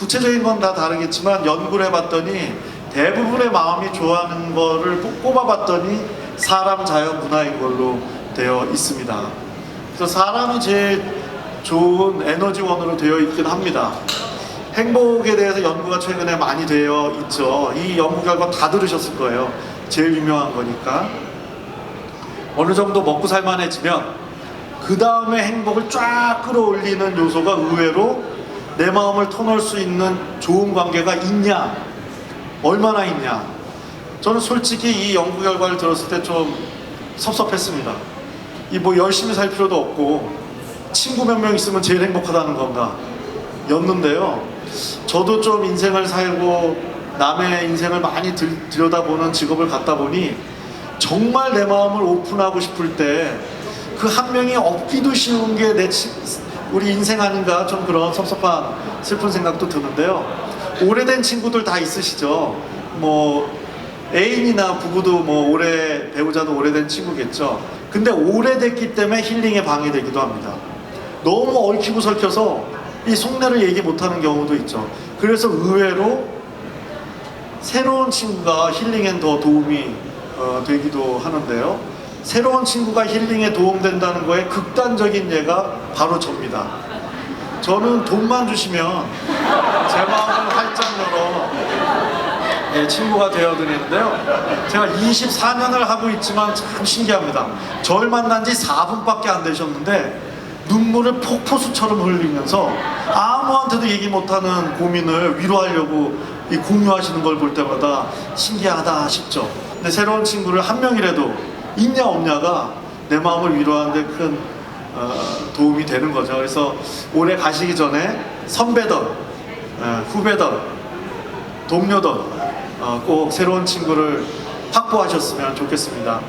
구체적인 건 다 다르겠지만 연구를 해봤더니 대부분의 마음이 좋아하는 거를 뽑- 꼽아봤더니 사람 자연 문화인 걸로 되어 있습니다. 그래서 사람이 제일 좋은 에너지원으로 되어 있긴 합니다. 행복에 대해서 연구가 최근에 많이 되어 있죠. 이 연구 결과 다 들으셨을 거예요. 제일 유명한 거니까. 어느 정도 먹고 살만해지면 그 다음에 행복을 쫙 끌어올리는 요소가 의외로 내 마음을 터놓을 수 있는 좋은 관계가 있냐, 얼마나 있냐. 저는 솔직히 이 연구 결과를 들었을 때 좀 섭섭했습니다. 이 뭐 열심히 살 필요도 없고 친구 몇 명 있으면 제일 행복하다는 건가 였는데요. 저도 좀 인생을 살고 남의 인생을 많이 들, 들여다보는 직업을 갖다 보니 정말 내 마음을 오픈하고 싶을 때 그 한 명이 없기도 쉬운 게 내 우리 인생 아닌가 좀 그런 섭섭한 슬픈 생각도 드는데요. 오래된 친구들 다 있으시죠. 뭐 애인이나 부부도 뭐 오래 배우자도 오래된 친구겠죠. 근데 오래됐기 때문에 힐링에 방해되기도 합니다. 너무 얽히고 설켜서 이 속내를 얘기 못하는 경우도 있죠. 그래서 의외로 새로운 친구가 힐링엔 더 도움이 어, 되기도 하는데요. 새로운 친구가 힐링에 도움된다는 거에 극단적인 예가 바로 접니다. 저는 돈만 주시면 제 마음을 활짝 열어 예, 친구가 되어드리는데요. 제가 24년을 하고 있지만 참 신기합니다. 절 만난 지 4분밖에 안 되셨는데 눈물을 폭포수처럼 흘리면서 아무한테도 얘기 못하는 고민을 위로하려고 이 공유하시는 걸 볼 때마다 신기하다 싶죠. 근데 새로운 친구를 한 명이라도 있냐 없냐가 내 마음을 위로하는데 큰 어, 도움이 되는 거죠. 그래서 올해 가시기 전에 선배던 어, 후배던 동료던 어, 꼭 새로운 친구를 확보하셨으면 좋겠습니다.